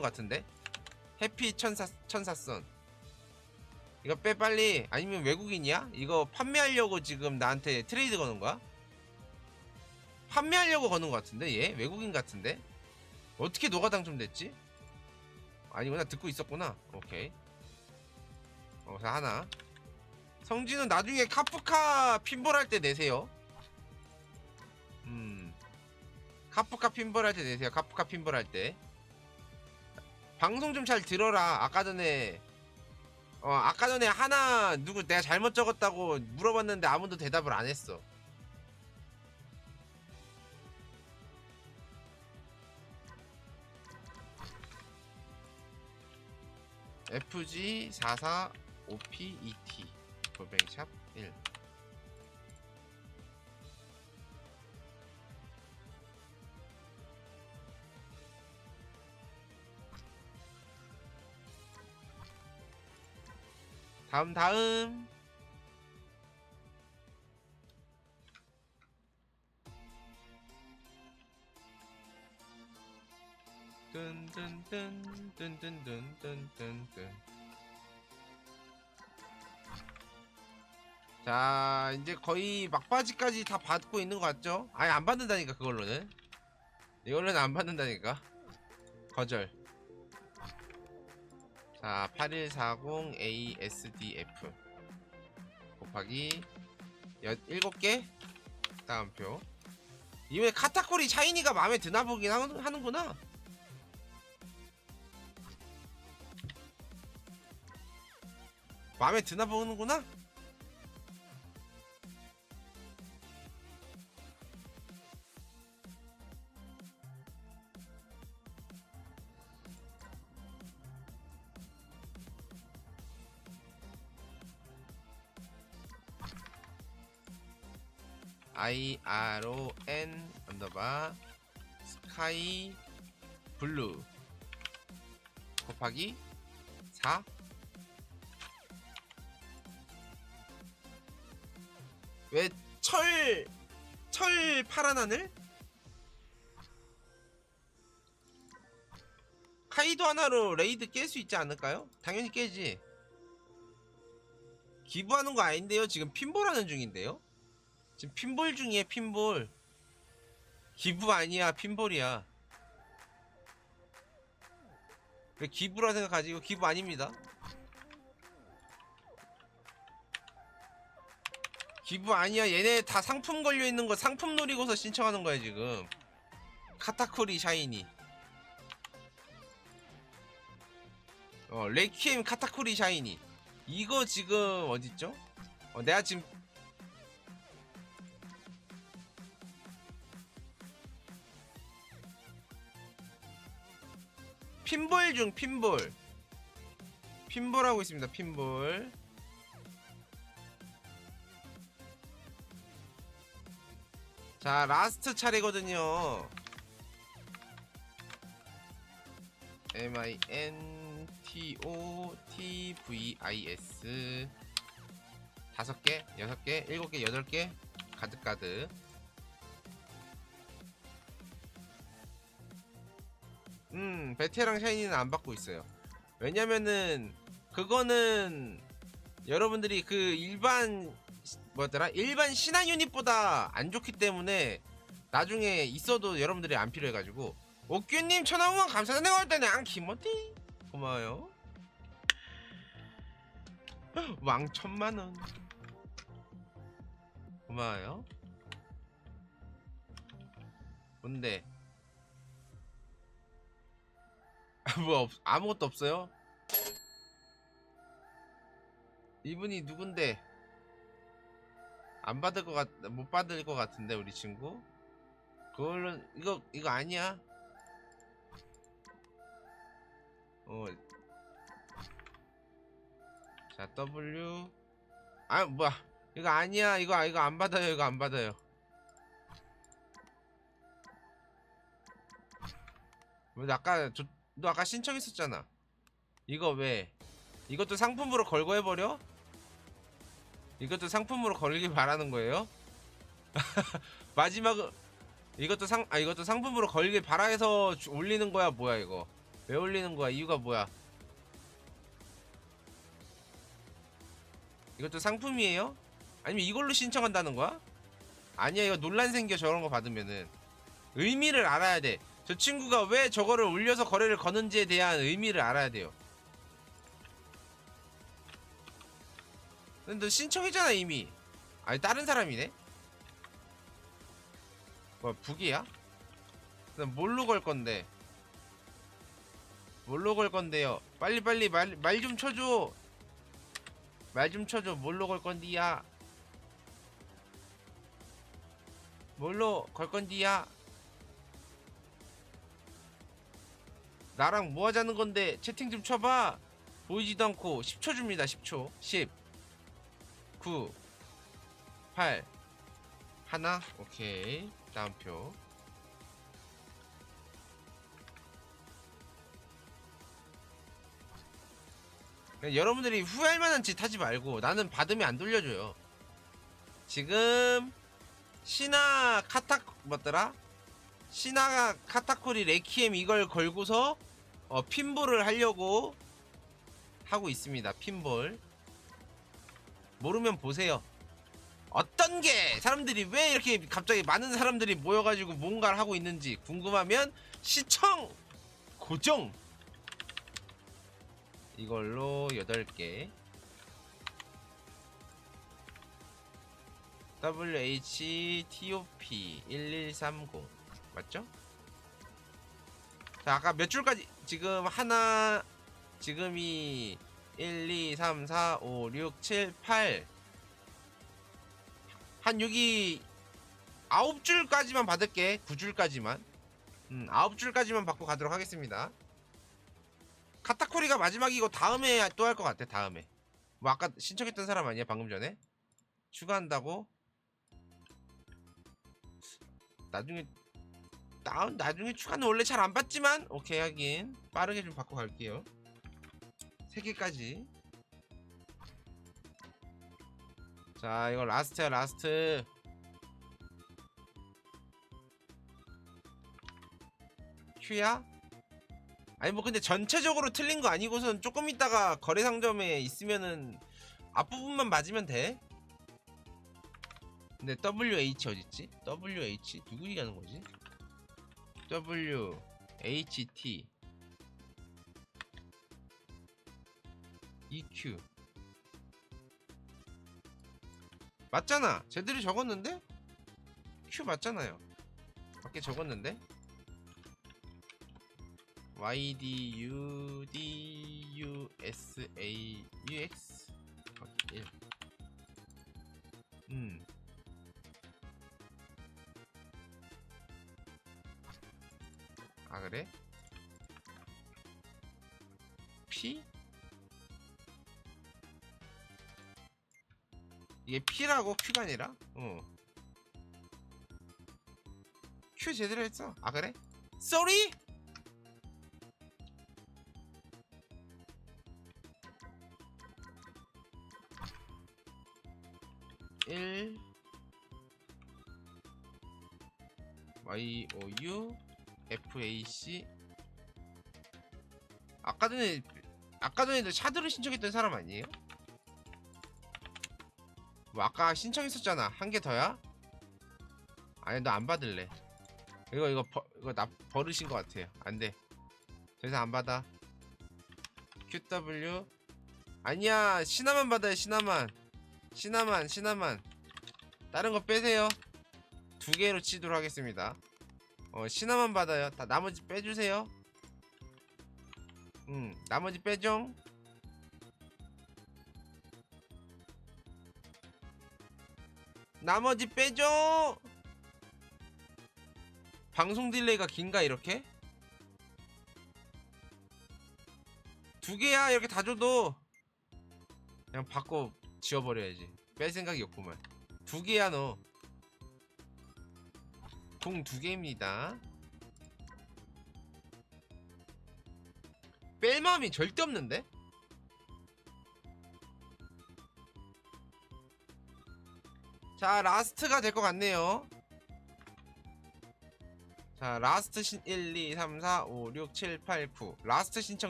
것 같은데? 해피 천사 천사선 이거 빼 빨리. 아니면 외국인이야? 이거 판매하려고 지금 나한테 트레이드 거는 거야? 판매하려고 거는 것 같은데 얘? 외국인 같은데? 어떻게 너가 당첨됐지? 아니구나. 듣고 있었구나. 오케이. 어, 자 하나. 성진은 나중에 카프카 핀볼 할 때 내세요. 음. 카프카 핀볼 할 때 내세요. 카프카 핀볼 할때 방송 좀 잘 들어라. 아까 전에 어 아까 전에 하나 누구 내가 잘못 적었다고 물어봤는데 아무도 대답을 안 했어. FG 44 OP ET 골뱅샵 1 다음 다음. 뚠뚠뚠 뚠뚠뚠뚠뚠뚠 자 이제 거의 막바지까지 다 받고 있는 것 같죠? 아예 안 받는다니까 그걸로는. 이걸로는 안 받는다니까. 거절. 자 8140 ASDF 곱하기 7개? 다음표. 이번에 카타코리 샤이니가 마음에 드나 보긴 하는, 하는구나. 마음에 드나 보는구나 I R O N 언더바 스카이 블루 곱하기 4 왜 철, 철 파란 하늘? 카이도 하나로 레이드 깰 수 있지 않을까요? 당연히 깨지. 기부하는 거 아닌데요? 지금 핀볼 하는 중인데요? 지금 핀볼 중이에요, 핀볼. 기부 아니야, 핀볼이야. 왜 기부라 생각하지? 이거 기부 아닙니다. 기부 아니야. 얘네 다 상품 걸려 있는 거 상품 노리고서 신청하는 거야 지금. 카타코리 샤이니. 어 레퀴엠 카타코리 샤이니. 이거 지금 어딨죠? 어 내가 지금 핀볼 중 핀볼. 핀볼 하고 있습니다. 핀볼. 자 라스트 차례거든요 M I N T O T V I S 다섯 개, 여섯 개, 일곱 개, 여덟 개 가득 가득. 음, 베테랑 샤이니는 안 받고 있어요. 왜냐면은 그거는 여러분들이 그 일반 뭐더라? 일반 신화 유닛보다 안 좋기 때문에 나중에 있어도 여러분들이 안 필요해가지고. 천원원 감사드네요 할 때는 안 기모띠 고마워요. 왕 천만원. 고마워요. 뭔데 뭐 없, 아무것도 없어요 이분이 누군데 안 받을 것 같, 못 받을 것 같은데 우리 친구. 그걸로 이거 이거 아니야. 어. 자 W. 아 뭐야? 이거 아니야. 이거 이거 안 받아요. 이거 안 받아요. 뭐 아까 저, 너 아까 신청했었잖아. 이거 왜? 이것도 상품으로 걸고 해버려? 이것도 상품으로 걸길 바라는 거예요? 마지막 이것도 상 아 이것도 상품으로 걸길 바라해서 주- 올리는 거야 뭐야 이거 왜 올리는 거야? 이유가 뭐야? 이것도 상품이에요? 아니면 이걸로 신청한다는 거야? 아니야 이거 논란 생겨 저런 거 받으면은 의미를 알아야 돼. 저 친구가 왜 저거를 올려서 거래를 거는지에 대한 의미를 알아야 돼요. 근데 너 신청했잖아 이미. 아니 다른 사람이네. 뭐야 북이야? 그럼 뭘로 걸 건데? 뭘로 걸 건데요? 빨리 빨리 말 말 좀 쳐줘. 말 좀 쳐줘. 뭘로 걸 건디야? 뭘로 걸 건디야? 나랑 뭐 하자는 건데 채팅 좀 쳐봐. 보이지도 않고 10초 줍니다. 10초. 10 9 8 하나 오케이 다음 표 그냥 여러분들이 후회할 만한 짓 하지 말고 나는 받으면 안 돌려줘요 지금 신화 카타 뭐더라 신화 카타코리 레키엠 이걸 걸고서 어, 핀볼을 하려고 하고 있습니다 핀볼. 모르면 보세요. 어떤 게 사람들이 왜 이렇게 갑자기 많은 사람들이 모여가지고 뭔가를 하고 있는지 궁금하면 시청 고정. 이걸로 8개. WHTOP 1130 맞죠? 자 아까 몇 줄까지 지금 하나 지금이 1, 2, 3, 4, 5, 6, 7, 8. 한 여기 9줄까지만 받을게. 9줄까지만. 음, 9줄까지만 받고 가도록 하겠습니다. 카타코리가 마지막이고 다음에 또 할 것 같아. 다음에. 뭐 아까 신청했던 사람 아니야? 방금 전에? 추가한다고? 나중에 나, 나중에 추가는 원래 잘 안 받지만 오케이 하긴 빠르게 좀 받고 갈게요. 3개까지 자 이거 라스트야 라스트 큐야? 아니 뭐 근데 전체적으로 틀린 거 아니고선 조금 있다가 거래 상점에 있으면은 앞부분만 맞으면 돼 근데 WH 어딨지? WH 누구 얘기하는 거지? WHT EQ 맞잖아 제대로 적었는데? Q 맞잖아요 밖에 적었는데? Y D U D U S A U X 1 음. 아 그래? P? 이게 P라고 Q가 아니라? 어. Q 제대로 했어. 아 그래? Sorry? 일 Y O U F A C? 아까 전에 아까 전에 샤드를 신청했던 사람 아니에요? 뭐 아까 신청했었잖아. 한 개 더야? 아니 너 안 받을래. 이거 이거 버, 이거 나 버릇인 것 같아요. 안돼. 더 이상 안 받아. QW 아니야. 신화만 받아요 신화만. 신화만 신화만. 다른 거 빼세요. 두 개로 치도록 하겠습니다 어 신화만 받아요 다 나머지 빼주세요 음 나머지 빼죠 나머지 빼줘. 방송 딜레이가 긴가 이렇게? 두 개야 이렇게 다 줘도 그냥 바꿔 지워버려야지. 뺄 생각이 없구만. 두 개야 너. 공두 개입니다. 뺄 마음이 절대 없는데? 자 라스트가 될 것 같네요 자 라스트 신 1, 2, 3, 4, 5, 6, 7, 8, 9 라스트 신청